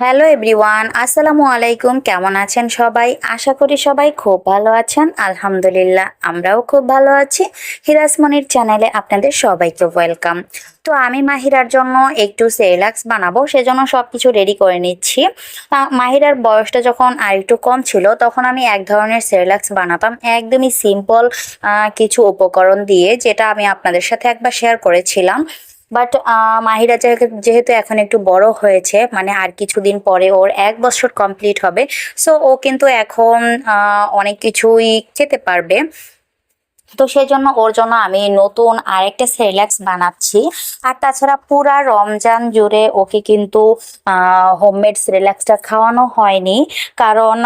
Hello everyone, আসসালামু আলাইকুম। কেমন আছেন সবাই? আশা করি সবাই খুব ভালো আছেন। আলহামদুলিল্লাহ, আমরাও খুব ভালো আছি। হিরাসমনির চ্যানেলে আপনাদের সবাইকে ওয়েলকাম। তো আমি মাহিরার জন্য একটু সেরিলাক্স বানাবো, সেজন্য সব কিছু রেডি করে নিচ্ছি। মাহিরার বয়সটা যখন আর একটু কম ছিল, তখন আমি এক ধরনের সেরিলাক্স বানাতাম। একদমই সিম্পল কিছু উপকরণ দিয়ে, যেটা আমি আপনাদের সাথে একবার শেয়ার করেছিলাম। বাট মাহিরা যেহে- যেহেতু এখন একটু বড় হয়েছে মানে আর কিছুদিন পরে ওর এক বছর কমপ্লিট হবে। সো ও কিন্তু এখন অনেক কিছুই খেতে পারবে। তো সেই জন্য ওর জন্য আমি নতুন আরেকটা সেরিল্যাক্স বানাচ্ছি। আর তাছাড়া পুরা রমজান জুড়ে ওকে কিন্তু হোমমেড সেরিল্যাক্সটা খাওয়ানো হয়নি। কারণ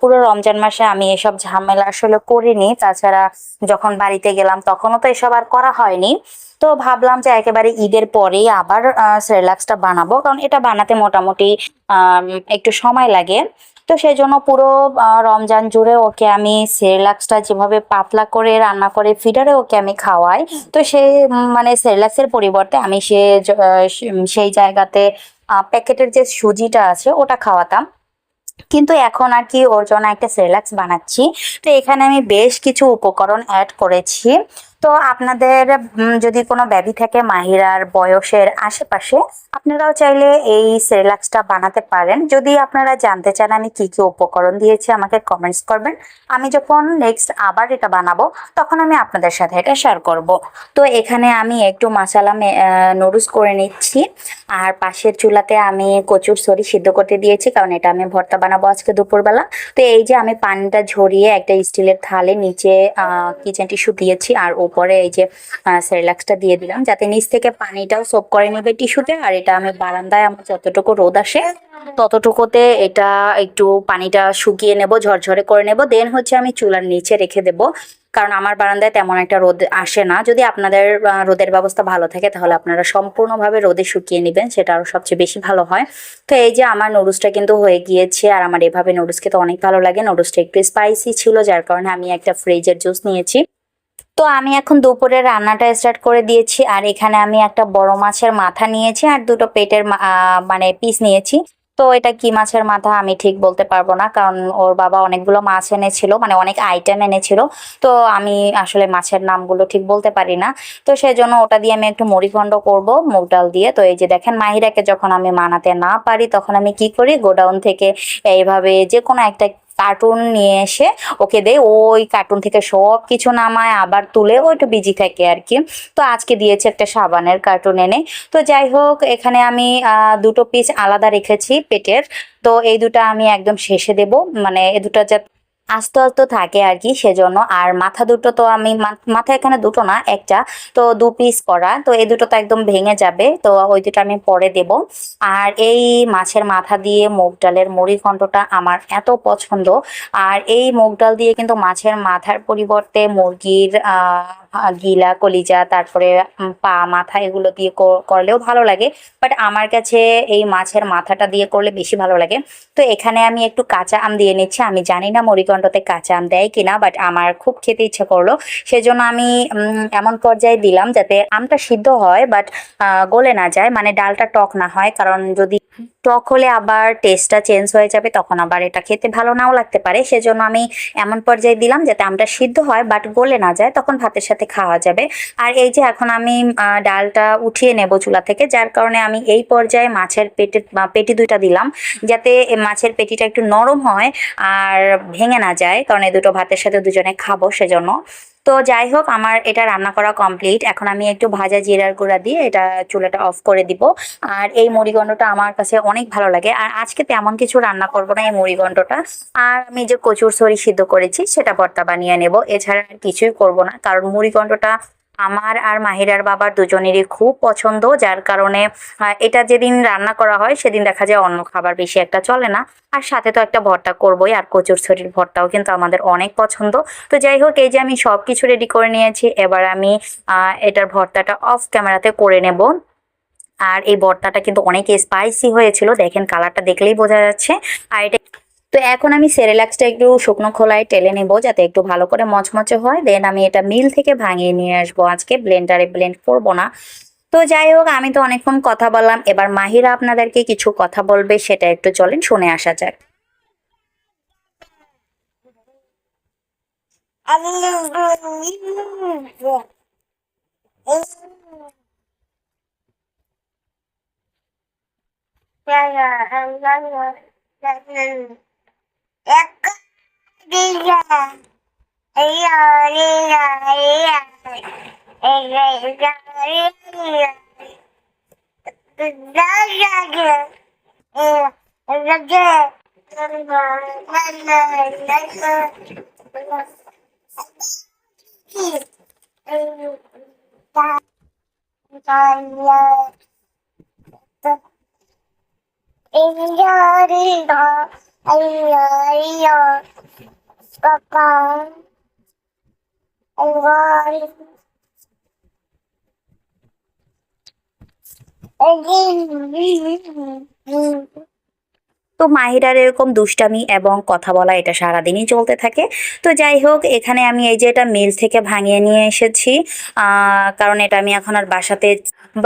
পুরো রমজান মাসে আমি এসব ঝামেলা আসলে করিনি। তাছাড়া যখন বাড়িতে গেলাম তখনও তো এসব আর করা হয়নি। তো ভাবলাম যে একেবারে ঈদের পরেই আবার সেরিল্যাক্সটা বানাবো। কারণ এটা বানাতে মোটামুটি একটু সময় লাগে। তো সেই জন্য পুরো রমজান জুড়ে ওকে আমি সেরিল্যাক্সটা যেভাবে পাতলা করে রান্না করে ফিডারে ওকে আমি খাওয়াই। তো সে মানে সেরিল্যাক্সের পরিবর্তে আমি সে সেই জায়গাতে প্যাকেটের যে সুজিটা আছে ওটা খাওয়াতাম। কিন্তু এখন আর কি ওর জন্য একটা সেরিল্যাক্স বানাচ্ছি। তো এখানে আমি বেশ কিছু উপকরণ অ্যাড করেছি। তো আপনাদের যদি কোনো ব্যাবি থাকে মাহিরার বয়সের আশেপাশে, আপনারাও চাইলে এই সেরিল্যাক্সটা বানাতে পারেন। যদি আপনারা জানতে চান আমি কি কি উপকরণ দিয়েছি, আমাকে কমেন্টস করবেন। আমি যখন নেক্সট আবার এটা বানাবো, তখন আমি আপনাদের সাথে এটা শেয়ার করব। তো এখানে আমি একটু মশালা নুডলস করে নিচ্ছি। আর পাশের চুলাতে আমি কচুর সরি সিদ্ধ করতে দিয়েছি, কারণ এটা আমি ভর্তা বানাবো আজকে দুপুরবেলা। তো এই যে আমি পানিটা ঝরিয়ে একটা স্টিলের থালে নিচে কিচেন টিস্যু দিয়েছি, আর উপরে এই যে সেরিলাক্সটা দিয়ে দিলাম। যাতে নিচ থেকে পানিটাও সোপ করে নেবে টিস্যুতে আর এটা আমি বারান্দায় আমার যতটুকু রোদ আসে, ততটুকুতে এটা একটু পানিটা শুকিয়ে নেব, ঝরঝরে করে নেব। দেন হচ্ছে আমি চুলার নিচে রেখে দেব। কারণ আমার বারান্দায় তেমন একটা রোদ আসে না। যদি আপনাদের রোদের ব্যবস্থা ভালো থাকে, তাহলে আপনারা সম্পূর্ণভাবে রোদে শুকিয়ে নেবেন। সেটা আরও সবচেয়ে বেশি ভালো হয়। তো এই যে আমার নুডলসটা কিন্তু হয়ে গিয়েছে। আর আমার এভাবে নুডলস খেতে অনেক ভালো লাগে। নুডলসটা একটু স্পাইসি ছিল, যার কারণে আমি একটা ফ্রিজের জুস নিয়েছি। তো আমি এখন দুপুরে রান্নাটা স্টার্ট করে দিয়েছি, আর এখানে আমি একটা বড় মাছের মাথা নিয়েছি আর দুটো পেটের মানে পিস নিয়েছি। তো এটা কি মাছের মাথা আমি ঠিক বলতে পারব না, কারণ ওর বাবা অনেকগুলো মাছ এনেছিল মানে অনেক আইটেম এনেছিল। তো আমি আসলে মাছের নামগুলো ঠিক বলতে পারি না। তো সেই জন্য ওটা দিয়ে আমি একটু মুড়িঘণ্ড করব, মুগ ডাল দিয়ে। তো এই যে দেখেন, মাহিরাকে যখন আমি মানাতে না পারি, তখন আমি কি করি? গোডাউন থেকে এইভাবে যে কোনো একটা কার্টুন নিয়ে এসে ওকে দেয় ওই কার্টুন থেকে সব কিছু নামায়, আবার তুলে একটু বিজি থাকে আর কি। তো আজকে দিয়েছে একটা সাবানের কার্টুন এনে। তো যাই হোক, এখানে আমি দুটো পিস আলাদা রেখেছি পেটের। তো এই দুটা আমি একদম শেষে দেব। মানে এ দুটা যাতে আস্তে আস্ত থাকে আর কি সেজন্য। আর মাথা দুটো তো আমি মাথা এখানে দুটো না, একটা। তো দু পিস করা। তো এই দুটো তো একদম ভেঙে যাবে। তো ওই দুটো আমি পরে দেব। আর এই মাছের মাথা দিয়ে মুগ ডালের মুড়ি ঘন্টটা আমার এত পছন্দ। আর এই মুগ ডাল দিয়ে কিন্তু মাছের মাথার পরিবর্তে মুরগির গিলা, কলিজা, তারপরে পা, মাথা এগুলো দিয়ে করলেও ভালো লাগে। বাট আমার কাছে এই মাছের মাথাটা দিয়ে করলে বেশি ভালো লাগে। তো এখানে আমি একটু কাঁচা আম দিয়ে নিচ্ছি। আমি জানি না মুড়িঘণ্টতে কাঁচা আম দেয় কিনা বাট আমার খুব খেতে ইচ্ছে করল। সেজন্য আমি এমন পর্যায়ে দিলাম যাতে আমটা সিদ্ধ হয় বাট গলে না যায়। মানে ডালটা টক না হয়, কারণ যদি টক হলে আবার টেস্টটা চেঞ্জ হয়ে যাবে, তখন আবার এটা খেতে ভালো নাও লাগতে পারে। সেজন্য আমি এমন পর্যায়ে দিলাম যাতে আমটা সিদ্ধ হয় বাট গলে না যায়, তখন ভাতের সাথে খাওয়া যাবে। আর এই যে এখন আমি ডালটা উঠিয়ে নেব চুলা থেকে, যার কারণে আমি এই পর্যায়ে মাছের পেটে পেটি দুইটা দিলাম, যাতে মাছের পেটিটা একটু নরম হয় আর ভেঙে না যায়, কারণ এই দুটো ভাতের সাথে দুজনে খাব, সেজন্য তো যাই হোক, আমার এটা রান্না করা কমপ্লিট এখন আমি একটু ভাজা জিরার গুঁড়া দিয়ে এটা চুলাটা অফ করে দিব। আর এই মুড়িগন্ডটা আমার কাছে অনেক ভালো লাগে। আর আজকে তেমন কিছু রান্না করব না এই মুড়িগন্ডটা আর আমি যে কচুর সরি সিদ্ধ করেছি, সেটা ভর্তা বানিয়ে নেব। এছাড়া আর কিছুই করব না, কারণ মুড়িঘণ্টটা আমার আর মাহিরার বাবার দুজনেরই খুব পছন্দ, যার কারণে এটা যেদিন রান্না করা হয় সেদিন দেখা যায় অন্য খাবার বেশি একটা চলে না। আর সাথে তো একটা ভর্তা করবোই, আর কচুর ছড়ির ভর্তাও কিন্তু আমাদের অনেক পছন্দ। তো যাই হোক, এই যে আমি সব কিছু রেডি করে নিয়েছি, এবার আমি এটার ভর্তাটা অফ ক্যামেরাতে করে নেব। আর এই ভর্তাটা কিন্তু অনেক স্পাইসি হয়েছিল, দেখেন কালারটা দেখলেই বোঝা যাচ্ছে। আর এটা তো এখন আমি সেরেলাক্সটা একটু শুকনো খোলায় টেলে নেব যাতে একটু ভালো করে মচমচে হয়। দেন আমি এটা মিল থেকে ভাঙিয়ে নিয়ে আসব আজকে। ব্লেন্ডারে ব্লেন্ড করব না। তো যাই হোক, আমি তো অনেকক্ষণ কথা বললাম। এবার মাহিরা আপনাদেরকে কিছু কথা বলবে, সেটা একটু চলেন, শুনে আসা যাক। đi ra đi ra đi ra đi ra đi ra đi ra đi ra đi ra Enjoy it all. Allah'ım babam Allah'ım Allah'ım তো মাহিরার এরকম দুষ্টামি এবং কথা বলা এটা সারাদিনই চলতে থাকে। তো যাই হোক, এখানে আমি এই যে এটা মিল থেকে ভাঙিয়ে নিয়ে এসেছি। কারণ এটা আমি এখন আর বাসাতে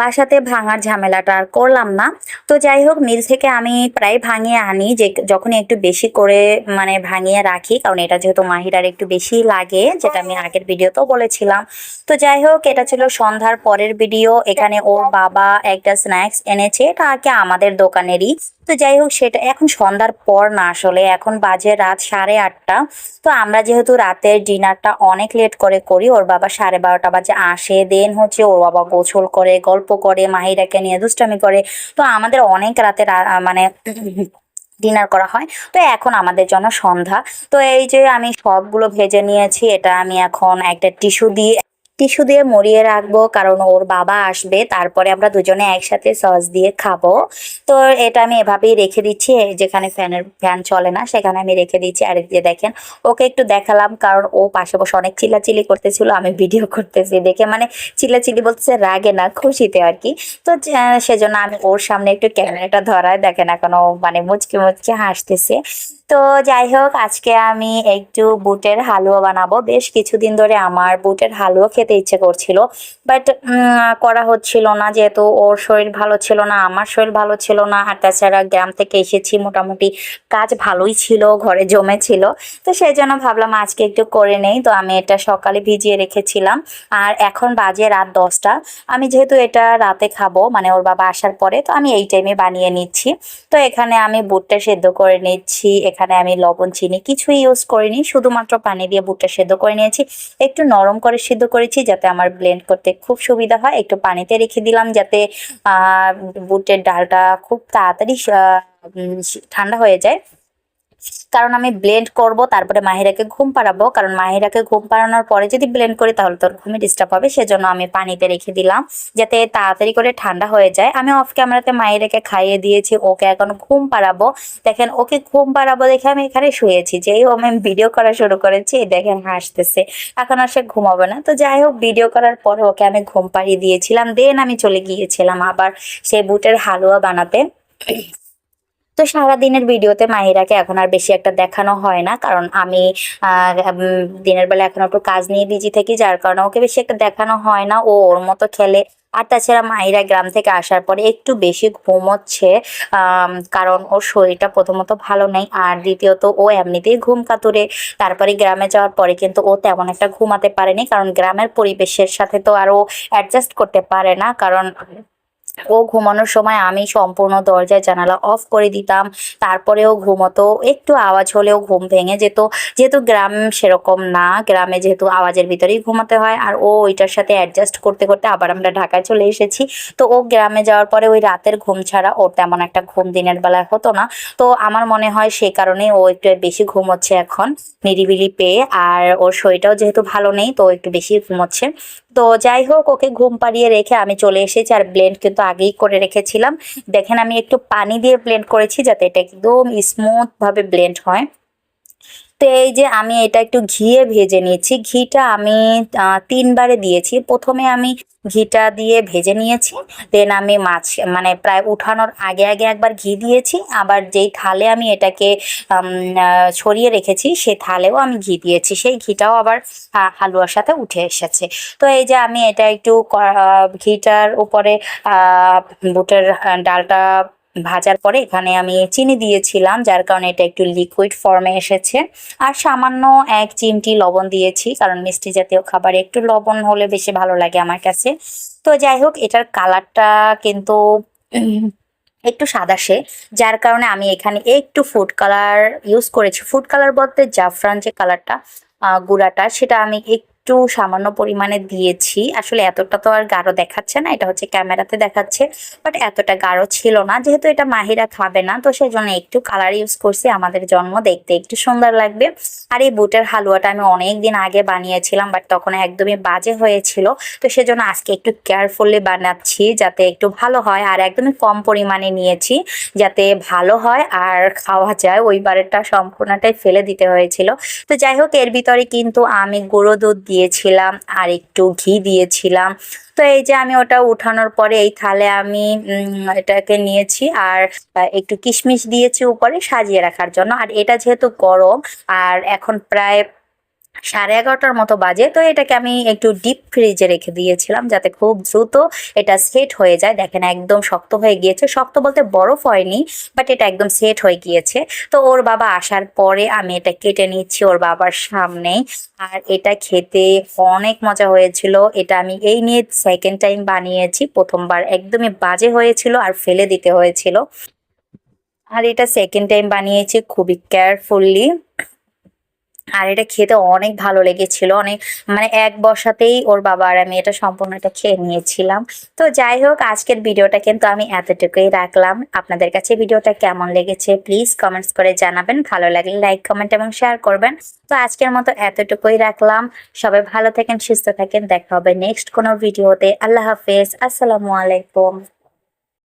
বাসাতে ভাঙার ঝামেলাটা আর করলাম না। তো যাই হোক, মিল থেকে আমি প্রায় ভাঙিয়ে আনি। যে যখন একটু বেশি করে মানে ভাঙিয়ে রাখি, কারণ এটা যেহেতু মাহিরার একটু বেশি লাগে, যেটা আমি আগের ভিডিওতেও বলেছিলাম। তো যাই হোক, এটা ছিল সন্ধ্যার পরের ভিডিও। এখানে ওর বাবা একটা স্ন্যাক্স এনেছে। এটা কি আমাদের দোকানেরই। তো যাই হোক, সেটা এখন সন্ধ্যার পর না আসলে, এখন বাজে রাত সাড়ে আটটা। তো আমরা যেহেতু রাতের ডিনারটা অনেক লেট করে করি, ওর বাবা সাড়ে বারোটা বাজে আসে, দেন হচ্ছে ওর বাবা গোছল করে, গল্প করে, মাহিরাকে নিয়ে দুষ্টামি করে। তো আমাদের অনেক রাতে মানে ডিনার করা হয়। তো এখন আমাদের জন্য সন্ধ্যা। তো এই যে আমি সবগুলো ভেজে নিয়েছি, এটা আমি এখন একটা টিস্যু দিয়ে টিস্যু দিয়ে মরিয়ে রাখব, কারণ ওর বাবা আসবে, তারপরে আমরা দুজনে একসাথে সস দিয়ে খাব। তো এটা আমি এভাবেই রেখে দিচ্ছি যেখানে ফ্যানের ফ্যান চলে না, সেখানে আমি রেখে দিচ্ছি। আর এই যে দেখেন, ওকে একটু দেখালাম, কারণ ও পাশে বসে অনেক চিল্লাচিল্লি করতেছিল, আমি ভিডিও করতেছি দেখে মানে চিল্লাচিল্লি বলতেছে রাগে না, খুশিতে আর কি। তো সেজন্য আমি ওর সামনে একটু ক্যামেরাটা ধরায়, দেখেন এখনও মানে মুচকি মুচকি হাসতেছে। তো যাই হোক, আজকে আমি একটু বুটের হালুয়া বানাবো। বেশ কিছুদিন ধরে আমার বুটের হালুয়া খেতে ইচ্ছে করছিল বাট করা হচ্ছিল না যেহেতু ওর শরীর ভালো ছিল না, আমার শরীর ভালো ছিল না, আর তাছাড়া গ্রাম থেকে এসেছি, মোটামুটি কাজ ভালোই ছিল, ঘরে জমেছিল। তো সেই জন্য ভাবলাম আজকে একটু করে নেই, তো আমি এটা সকালে ভিজিয়ে রেখেছিলাম। আর এখন বাজে রাত দশটা, আমি যেহেতু এটা রাতে খাব মানে ওর বাবা আসার পরে, তো আমি এই টাইমে বানিয়ে নিচ্ছি। তো এখানে আমি বুটটা সেদ্ধ করে নিচ্ছি এখানে আমি লবণ, চিনি কিছুই ইউজ করিনি। শুধুমাত্র পানি দিয়ে বুটটা সেদ্ধ করে নিয়েছি। একটু নরম করে সিদ্ধ করেছি যাতে আমার ব্লেন্ড করতে খুব সুবিধা হয়। একটু পানিতে রেখে দিলাম যাতে বুটের ডালটা খুব তাড়াতাড়ি ঠান্ডা হয়ে যায়। কারণ আমি ব্লেন্ড করব, তারপরে মাহিরাকে ঘুম পাড়াবো। কারণ মাহিরাকে ঘুম পাড়ানোর পরে যদি ব্লেন্ড করি, তাহলে তোর ঘুমে ডিস্টার্ব হবে। সেজন্য আমি পানিতে রেখে দিলাম, যাতে তাড়াতাড়ি করে ঠান্ডা হয়ে যায়। আমি অফ ক্যামেরাতে মাহিরাকে খাইয়ে দিয়েছি, ওকে এখন ঘুম পাড়াবো। দেখেন, ওকে ঘুম পাড়াবো দেখে আমি এখানে শুয়েছি। যেই ও আমি ভিডিও করা শুরু করেছি দেখেন হাসতেছে। এখন আর সে ঘুমাবে না। তো যাই হোক ভিডিও করার পরে ওকে আমি ঘুম পাড়িয়ে দিয়েছিলাম। দেন আমি চলে গিয়েছিলাম আবার সেই বুটের হালুয়া বানাতে। তো সারাদিনের ভিডিওতে মাহিরাকে এখন আর বেশি একটা দেখানো হয় না, কারণ আমি দিনের বেলা এখন একটু কাজ নিয়ে বিজি থাকি, যার কারণে ওকে বেশি একটা দেখানো হয় না। ও ওর মতো খেলে আর তাছাড়া মাহিরা গ্রাম থেকে আসার পরে একটু বেশি ঘুমোচ্ছে কারণ ওর শরীরটা প্রথমত ভালো নেই আর দ্বিতীয়ত ও এমনিতেই ঘুম কাতুরে। তারপরে গ্রামে যাওয়ার পরে কিন্তু ও তেমন একটা ঘুমাতে পারেনি, কারণ গ্রামের পরিবেশের সাথে তো আর ও অ্যাডজাস্ট করতে পারে না, কারণ ও ঘুমানোর সময় আমি সম্পূর্ণ দরজায় জানালা অফ করে দিতাম। তারপরেও ঘুমতো, একটু আওয়াজ হলেও ঘুম ভেঙে যেত। যেহেতু গ্রাম সেরকম না, গ্রামে যেহেতু আওয়াজের ভিতরেই ঘুমাতে হয়। আর ও ওইটার সাথে অ্যাডজাস্ট করতে করতে আবার আমরা ঢাকায় চলে এসেছি। তো ও গ্রামে যাওয়ার পরে ওই রাতের ঘুম ছাড়া ওর তেমন একটা ঘুম দিনের বেলায় হতো না। তো আমার মনে হয় সেই কারণে ও একটু বেশি ঘুমোচ্ছে এখন, নিরিবিলি পেয়ে। আর ওর শরীরটাও যেহেতু ভালো নেই, তো একটু বেশি ঘুমোচ্ছে। তো যাই হোক, ওকে ঘুম পাড়িয়ে রেখে আমি চলে এসেছি আর ব্লেন্ড কিন্তু আগেই করে রেখেছিলাম। দেখেন আমি একটু পানি দিয়ে ব্লেন্ড করেছি যাতে এটা একদম স্মুথভাবে ব্লেন্ড হয়। তো এই যে আমি এটা একটু ঘিয়ে ভেজে নিয়েছি। ঘিটা আমি তিনবারে দিয়েছি। প্রথমে আমি ঘিটা দিয়ে ভেজে নিয়েছি। দেন আমি মাছ মানে প্রায় উঠানোর আগে আগে একবার ঘি দিয়েছি। আবার যেই থালে আমি এটাকে ছড়িয়ে রেখেছি সেই থালেও আমি ঘি দিয়েছি। সেই ঘিটাও আবার হালুয়ার সাথে উঠে এসেছে। তো এই যে আমি এটা একটু ঘিটার উপরে বুটের ডালটা ভাজার পরে এখানে আমি চিনি দিয়েছিলাম, যার কারণে এটা একটু লিকুইড ফর্মে এসেছে। আর সামান্য এক চিমটি লবণ দিয়েছি, কারণ মিষ্টি জাতীয় খাবারে, একটু লবণ হলে বেশি ভালো লাগে আমার কাছে। তো যাই হোক, এটার কালারটা কিন্তু একটু সাদাসে যার কারণে আমি এখানে একটু ফুড কালার ইউজ করেছি। ফুড কালার বলতে জাফরান যে কালারটা গুঁড়াটা, সেটা আমি একটু সামান্য পরিমাণে দিয়েছি। আসলে এতটা তো আর গাঢ় দেখাচ্ছে না, এটা হচ্ছে ক্যামেরাতে দেখাচ্ছে বাট এতটা গাঢ় ছিল না, যেহেতু এটা মাহিরা খাবে না, তো সেই জন্য একটু কালার ইউজ করছি আমাদের জন্ম, দেখতে একটু সুন্দর লাগবে। আর এই বুটের হালুয়াটা আমি অনেক দিন আগে বানিয়েছিলাম বাট তখন একদমই বাজে হয়েছিল, তো সেজন্য আজকে একটু কেয়ারফুলি বানাচ্ছি, যাতে একটু ভালো হয়, আর একদমই কম পরিমাণে নিয়েছি, যাতে ভালো হয়, আর খাওয়া যায়। ওই বারেরটা সম্পূর্ণটাই ফেলে দিতে হয়েছিল। তো যাই হোক, এর ভিতরে কিন্তু আমি গুঁড়ো দুধ দিয়েছিলাম আর একটু ঘি দিয়েছিলাম। তো এই যে আমি ওটা উঠানোর পরে এই থালে আমি এটাকে নিয়েছি আর একটু কিশমিশ দিয়েছি উপরে সাজিয়ে রাখার জন্য। আর এটা যেহেতু গরম, আর এখন প্রায় সাড়ে এগারোটার মতো বাজে। তো এটাকে আমি একটু ডিপ ফ্রিজে রেখে দিয়েছিলাম যাতে খুব দ্রুত এটা সেট হয়ে যায়। দেখেন একদম শক্ত হয়ে গিয়েছে। শক্ত বলতে বরফ হয়নি বাট এটা একদম সেট হয়ে গিয়েছে। তো ওর বাবা আসার পরে আমি এটা কেটে নিচ্ছি ওর বাবার সামনেই। আর এটা খেতে অনেক মজা হয়েছিল। এটা আমি এই নিয়ে সেকেন্ড টাইম বানিয়েছি। প্রথমবার একদমই বাজে হয়েছিল আর ফেলে দিতে হয়েছিল। আর এটা সেকেন্ড টাইম বানিয়েছি খুবই কেয়ারফুললি আর এটা খেতে অনেক ভালো লেগেছিল, অনেক মানে এক বসাতেই ওর বাবা আর আমি এটা সম্পূর্ণ এটা খেয়ে নিয়েছিলাম। তো যাই হোক, আজকের ভিডিওটা কিন্তু আমি এতটুকুই রাখলাম। আপনাদের কাছে ভিডিওটা কেমন লেগেছে প্লিজ কমেন্টস করে জানাবেন। ভালো লাগলে লাইক কমেন্ট এবং শেয়ার করবেন। তো আজকের মতো এতটুকুই রাখলাম। সবাই ভালো থাকেন, সুস্থ থাকেন। দেখা হবে নেক্সট কোনো ভিডিওতে। আল্লাহ হাফেজ। আসসালামু আলাইকুম।